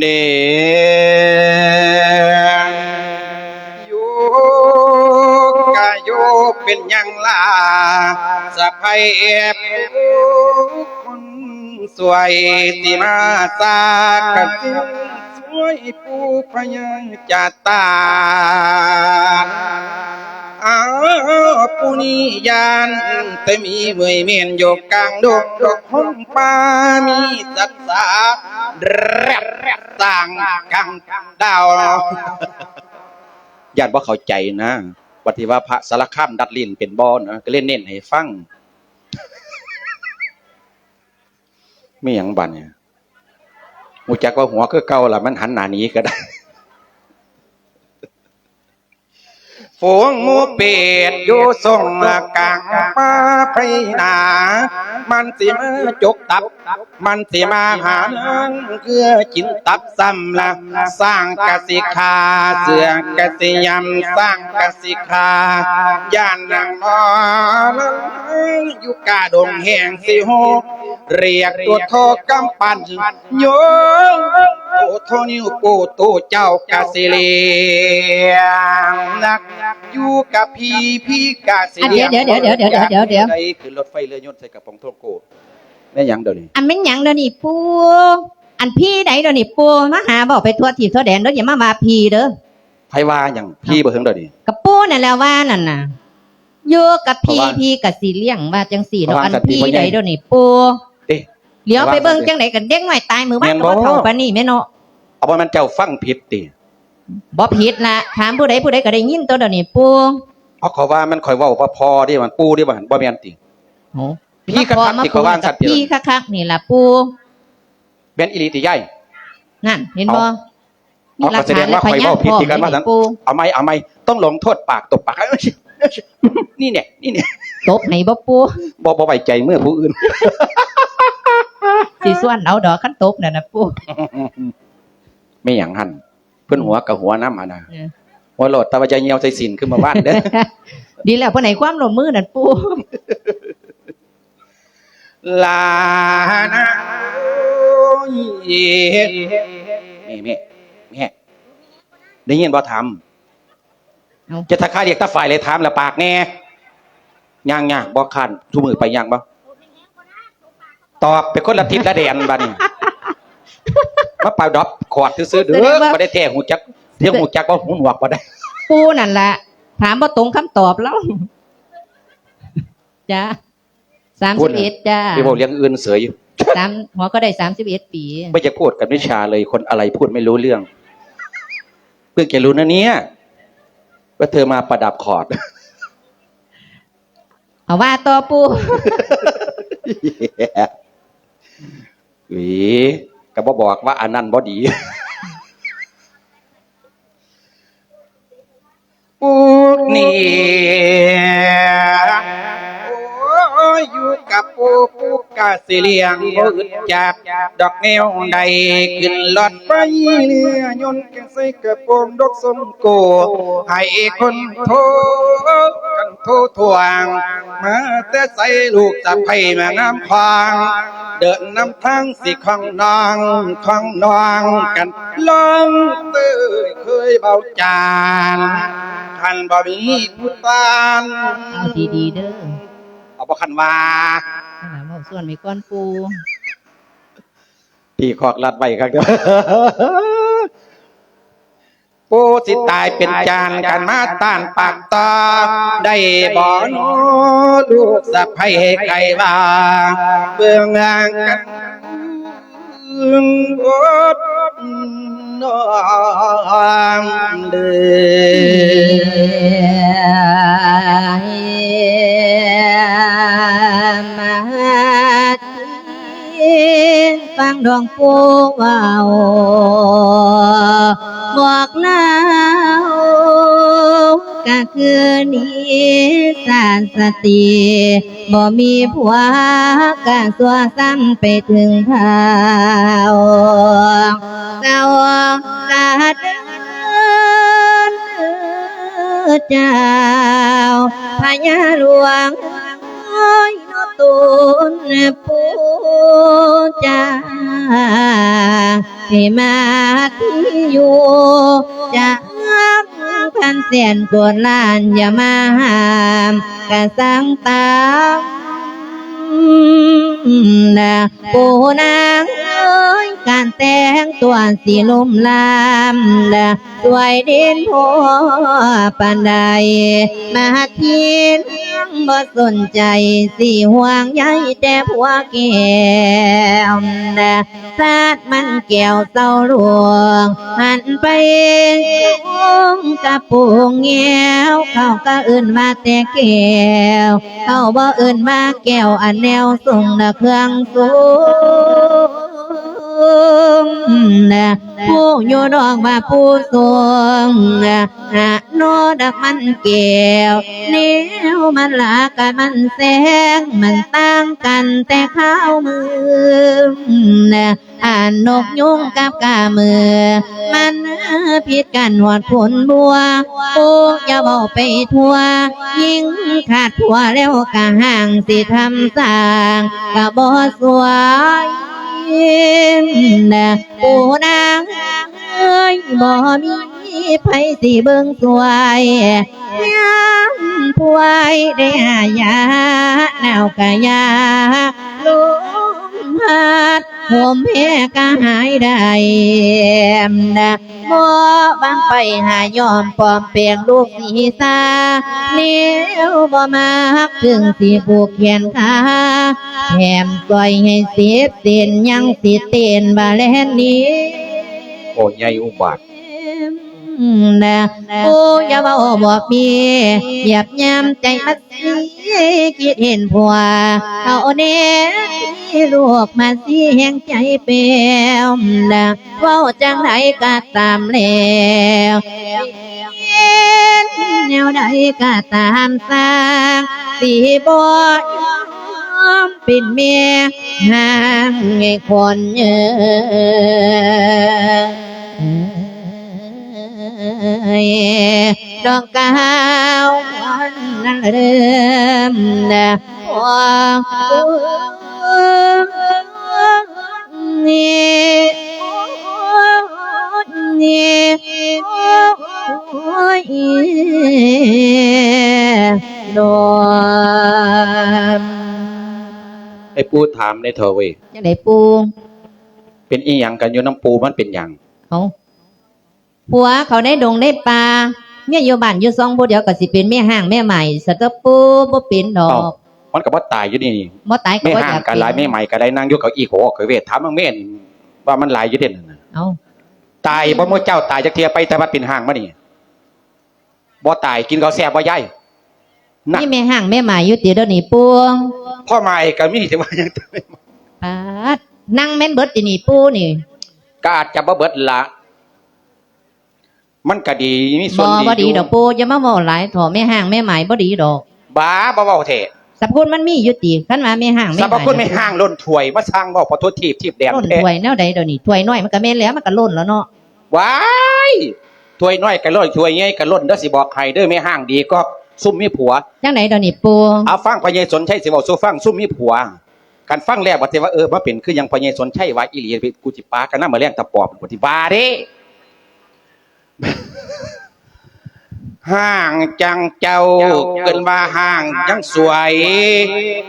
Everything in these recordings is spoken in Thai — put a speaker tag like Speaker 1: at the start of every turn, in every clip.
Speaker 1: เดอยู่กะอยู่เป็นยังล่ะสะพายแอบคนสวยสิมาสากันสวยผู้พยังจะตาอ้าวปุนิยาน ต่มีเมยเมียนอยู่กลางดกดกห้องปามีสัตว์สาแรบแรบต่างกลางดาวญาติว่าเข้าใจนะปฏิว่าพระสารคามดัดลิ้นเป็นบอนะก็เล่นเน้นให้ฟังไม่หยังบันเนี่ยหูจักว่าหัวคือเก่าละมันหันหน้านี้ก็ได้ ฝูงหมูเป็ดอยู่ส่งกลางป่าไพนา มันสิมาจกตับ มันสิมาหาเงินเพื่อกินตับซ้ำละสร้างกสิคาเสือกสิยำสร้างกสิคาย่านนางนอนอยู่กาดงแห่งสิโหเรียกตัวโทกำปั้นโยง ตัวโทนิ้วโป้ตัวเจ้ากะสิเลียงนักอยู่กับพี่พี่กะสิ
Speaker 2: อะเดี๋ยวเดี๋ยวเดี๋ยวเดี๋ยวเดี๋ยวเดี๋ยวเดี๋ยว
Speaker 1: ใส่ขึ้นรถไฟเรือยนต์ใส่กระป๋องโทโก้แม่หยังเดี๋ยวนี้
Speaker 2: อันเป็นหยังเดี๋ยวนี้ปูอันพี่ไหนเดี๋ยวนี้ปูมาหาบอกไปทั่วทีทั่วแดนเด้ออย่ามาว่าพี่เด้อ
Speaker 1: ไผว่าหยังพี่บ่ถึงเดี๋ยวนี้
Speaker 2: กับปูนั่นแหละว่านั่นน่ะอยู่กับพี่
Speaker 1: เพราะว่า
Speaker 2: พี่กับสีเลี้ยงว่าจังสี่
Speaker 1: เพ
Speaker 2: เนาะ
Speaker 1: ราะว่า
Speaker 2: อัน
Speaker 1: สัตว์ที่
Speaker 2: พี่
Speaker 1: บ่ใหญ่
Speaker 2: ไหนเดี๋ยวนี้ปู
Speaker 1: เอ๊ะ
Speaker 2: เลี้ยวไปเบิ่ง
Speaker 1: เพราะว่า
Speaker 2: จังไหนกันเด้งหน่อยตายมือว่า
Speaker 1: แม่น
Speaker 2: ก็
Speaker 1: บ่
Speaker 2: บ่เท่าปานนี้แม่เนาะ
Speaker 1: เอาว่ามันเจ้าฟังผิดติ
Speaker 2: บ่ผิดละถามผู้ใดผู้ใดก็ได้ยินตัวเดี๋ยวนี้ปู
Speaker 1: เอาเขาว่ามันข่อยเว้าว่าพอดิมันปูดิมันบ่แม่นติ
Speaker 2: โอ้
Speaker 1: พี่คักๆที่เขาว่าสัตว์เดียว
Speaker 2: พี่คักๆนี่ล่ะปู
Speaker 1: แม่นอีหลีติใหญ่
Speaker 2: นั่น เห็นบ่
Speaker 1: เอาเอาก็แสดงว่าข่อยเว้าผิดที่กันว่าซั่น
Speaker 2: ปู
Speaker 1: เอาไหมเอาไหมต้องลงโทษปากตบปากนี่เนี่ยนี่เนี่ย
Speaker 2: ตบให้บ่ปู
Speaker 1: บ่บ่ไว้ใจเมื่อผู้อื่น
Speaker 2: สิส่วนเอาดอกคันตบนั่นน่ะปู
Speaker 1: ไม่หยังหันเพิ่นหัวกับหัวน้ำอะนะ
Speaker 2: เออ
Speaker 1: หัวโหลดตะวันใจเหี่ยวใจสินขึ้นมาบ้านเด้อ
Speaker 2: ดีแล้วเพิ่นให้ความร่วมมือนั่นปู
Speaker 1: ลานะเย่แม่แม่แม่ได้ยินบ่ท
Speaker 2: เอ้าำ
Speaker 1: จะทักทายเรียกตาฝ่ายเลยถามแล้วปากแน่ย่างย่างบ่คันทุกมือไปย่างบ่ตอบเป็นคนละทิศละแดนบัดนี้ มาเป่าดอกขอดซื้อๆเด้อบ่ได้แท้หูจักเที่ยงหูจักบ่หูหนวกบ่ได้
Speaker 2: ปูนั่นล่ะถามบ่ตรงคำตอบแล้วจ้าสาม
Speaker 1: พู
Speaker 2: สิ
Speaker 1: ด
Speaker 2: บ
Speaker 1: น่ะ
Speaker 2: เอ็ดจ้า
Speaker 1: ไปบอกเรื่องอื่นเสยอยู่
Speaker 2: สามหัวก็ได้สามสิบเอ็ดปี
Speaker 1: ไม่จะพูดกับนิชาเลยคนอะไรพูดไม่รู้เรื่อง เพื่อนแกรู้นะเนี่ยว่าเธอมาประดับคอร์ด
Speaker 2: เอาว่าต่อปู
Speaker 1: หวี ก็บอบอกว่าอันนั้นบอดีปูนี่ กาสิเลียงบ่อึดจาก ดอกแนวใดขึ้นรถไฟเรือยนต์กันใส่กระโปรงดอกสมโก ให้คนโทกันโททวง มาแต่ใส่ลูกจะไผ่แม่น้ำควาง เดินนำทางสิของนองของนองกันลองเตยเคยเบาจานท่านบ่มีผู้ตาน
Speaker 2: เอาดีๆเด้อ
Speaker 1: เอาบ่คันว่า
Speaker 2: เอาล่ะเว้าส่วนมีก้อนปู
Speaker 1: พี่ขอกลัดไว้ครับเด้อผู้สิตายเป็นจานกันมาต้านปากตาได้บ่โนลูกสะใภ้ให้ใครว่าเบื้องงานกันอดน้อมเดือ
Speaker 2: ฟังดวงปูว้าบอกเล่าก็คือนิสานสติบ่มีผัวก็สัวซ้ำไปถึงเท้าเจ้าสาดเจ้าพญาหลวงโอ้ยนตุนปู จาให้มาที่อยู่จะพันเสียนกวนลานอย่ามาหามกระสังตามนะปูนางเอ้ยการแต่งตัวสีลุ่มลามนะสวยเด่นพอปานใดมาเทียน บ่สนใจสิห่วงใยแต่ผัวแก้วนะสาดมันแก้วเศร้าหลวงหันไปคงกระปุงแง้วเขาก็อื่นมาแต่แก้วเขาบ่อื่นมาแก้วอันแนวส่งนะเครื่องสูง นะผู้อยู่ดอกมาผู้ทรงนะโนดักมันแก้วแนวมันลากันมันแสงมันต่างกันแต่ข้าวมือนะอ่านนกยุงกับกามือ มันผิดกันหอดผลบัวโอ้อย่าเบาไปทั่ว ยิ่งขาดผัวแล้วกะห่างสิทำสางกะบ่สวย นะปูนางเอ้ยบ่มีไผสิเบิ่งสวยยามป่วยได้หายาหนาวกะยาลม พัดผมแพ้กะหายได้นะบ่บางไปหายอมปลอมเปลี่ยงลูกสีสาเลี้ยวบ่มาฮักถึงสีผูกแขนขาแถมปล่อยให้เสียเตียนยังสิเตียนบาแลนนี้
Speaker 1: โอ้ใหญ่อุบาท
Speaker 2: นะโอ้อย่าเบาบอกมีหยับยำใจมันสิคิดเห็นผัวเอาเน้ ลูกมาสิแห่งใจเปลวนะเว้าจังไหนก็ตามแล้วแนวใดก็ตามสร้างสีบอยอมเป็นเมียห่างไงคนเยอะดอกกาวนั้นเริ่มนะวาง นอน
Speaker 1: ไอ้ปูถามในเธอเว้ย
Speaker 2: จังไดปู
Speaker 1: เป็นอีหยังกันอยู่น้ำปูมันเป็นหยัง
Speaker 2: เขาผัวเขาได้ดงได้ปลาเมียอยู่บ้านอยู่ซองผู้เดียวก็สิเป็นแม่ห้างแม่ใหม่สะตะปูบ่เป็นดอก
Speaker 1: มันก็บ่ตายอยู่นี่
Speaker 2: บ่ตายก็
Speaker 1: ไม่
Speaker 2: บ่อ
Speaker 1: ห่าง
Speaker 2: ยาก
Speaker 1: กันหลายไม่ใหม่กันหลายนั่งอยู่เกับอีโขเคยเวทถามมังเม่นว่ามันหลายอยู่เด่นนน่ะ
Speaker 2: เอา
Speaker 1: ตายบ่มื้อเจ้าตายจักเทียไปแต่ว่าเป็นห่างมานี่บ่ตายกินข้าวแซ่บบ่ย่ายนั่น
Speaker 2: นี่แม่ห้างแม่ใหม่อยู่ติเดี๋ยวนี้ปู
Speaker 1: พ่อใหม่ก็มีแต่ว่ายัง
Speaker 2: ปาดนั่งแม่นเบิดตินี่ปูนี่
Speaker 1: ก็อาจจะบ่เบิดละมันก็ดีมีส่ว
Speaker 2: บ่
Speaker 1: นดี
Speaker 2: บ่ดี
Speaker 1: ยู่
Speaker 2: ดอกปูอย่ามาเว้าหลายถอแม่ห้างแม่ใหม่บ่ดีดอก
Speaker 1: บ้าบ่เว้าแท้
Speaker 2: ส รรพคุณมันมีอยู่ติคันว่าแม่ห้างแม่
Speaker 1: สร
Speaker 2: ให
Speaker 1: ร
Speaker 2: ม่
Speaker 1: พคุณไม่ห่างล้นถ้วยมาสร้างเว้าพอโทษทีบทีบแดง
Speaker 2: ล้น
Speaker 1: แท้
Speaker 2: ถ้วยแนวใดเดี๋ยวนี้ถ้วยน้อยมันก็แม่นแล้วมันก็ล้นแล้วเนาะ
Speaker 1: ว้ายถ้วยน้อยก็ล้นถ้วยใหญ่ก็ล้นเด้อสิบอกให้เด้อไม่ห่างดีก็ซุ่มมีผัว
Speaker 2: จังไดเดี๋ยวนี้ปู
Speaker 1: เอาฟังพญายสนชัยสิเว้าสู่ฟังซุ่มมีผัวกันฟังแล้วว่าแต่ว่าเออมาเป็นคือยังพญายสนชัยว่าอีหลีกูสิปากันนำมาเลี้ยงตะปอบกูสิว่าเด้ ห้างจังเจ้าเกินว่าห้างจังสวย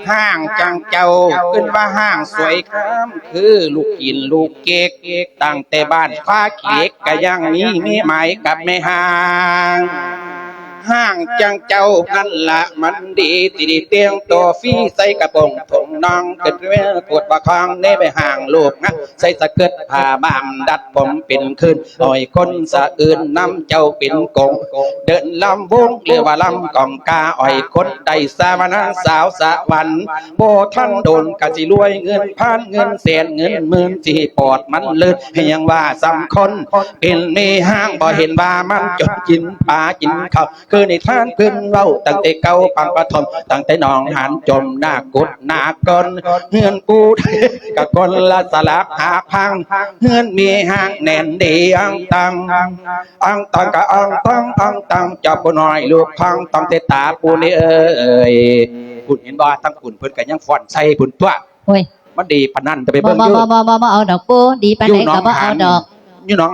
Speaker 1: ห้างจังเจ้าเกินว่าห้างสวยครับคือลูกกินลูกเก๊กตั้งแต่บ้านฟ้าเก๊กก็ยังมีมีหมายกับแม่ห้างห้างจังเจ้านั่นละมันดีตีดีเตียงตัวฟีใส่กระโปรงถงน้องเกิดเวลปวดประคองเน่ไปห่างลูกนะใส่สะเกิดผ้าบามดัดผมเป็นคืนอ่อยคนสะอื่นนำเจ้าเป็นกงเดินลำวงเรือว่าลำกองกาอ่อยคนใดสาวนาสาวสะวันโบท่านโดนกะจิรวยเงินพันเงินแสนเงินหมื่นที่ปอดมันเลือดให้ยังว่าสำคนเป็นไม่ห้างบ่เห็นว่ามันจนกินปลากินข้าวคือในท่านเพิ่นเว้าตั้งแต่เก่าปังปฐมตั้งแต่น้องหันจมหน้ากุดหน้ากอนเฮือนกูกับคนละสลักหาพังเฮือนมีห้างแน่นดีอังตังอังตังกะอังตังอังตังจับปูน้อยลูกพังตังเตตาปูนี่เอ้ยคุณเห็นบ่ทั้งคุณเพิ่นก็ยังฟ้อนใส่พุ่นตัว
Speaker 2: โอ้ย
Speaker 1: มันดีปานนั้นจะไป
Speaker 2: บ่
Speaker 1: เบิ่ง
Speaker 2: บ่
Speaker 1: อยู่
Speaker 2: บ่บ่บ่บ่เอาดอกปูดีปานใดก็บ่เอาดอก
Speaker 1: อยู่หนอง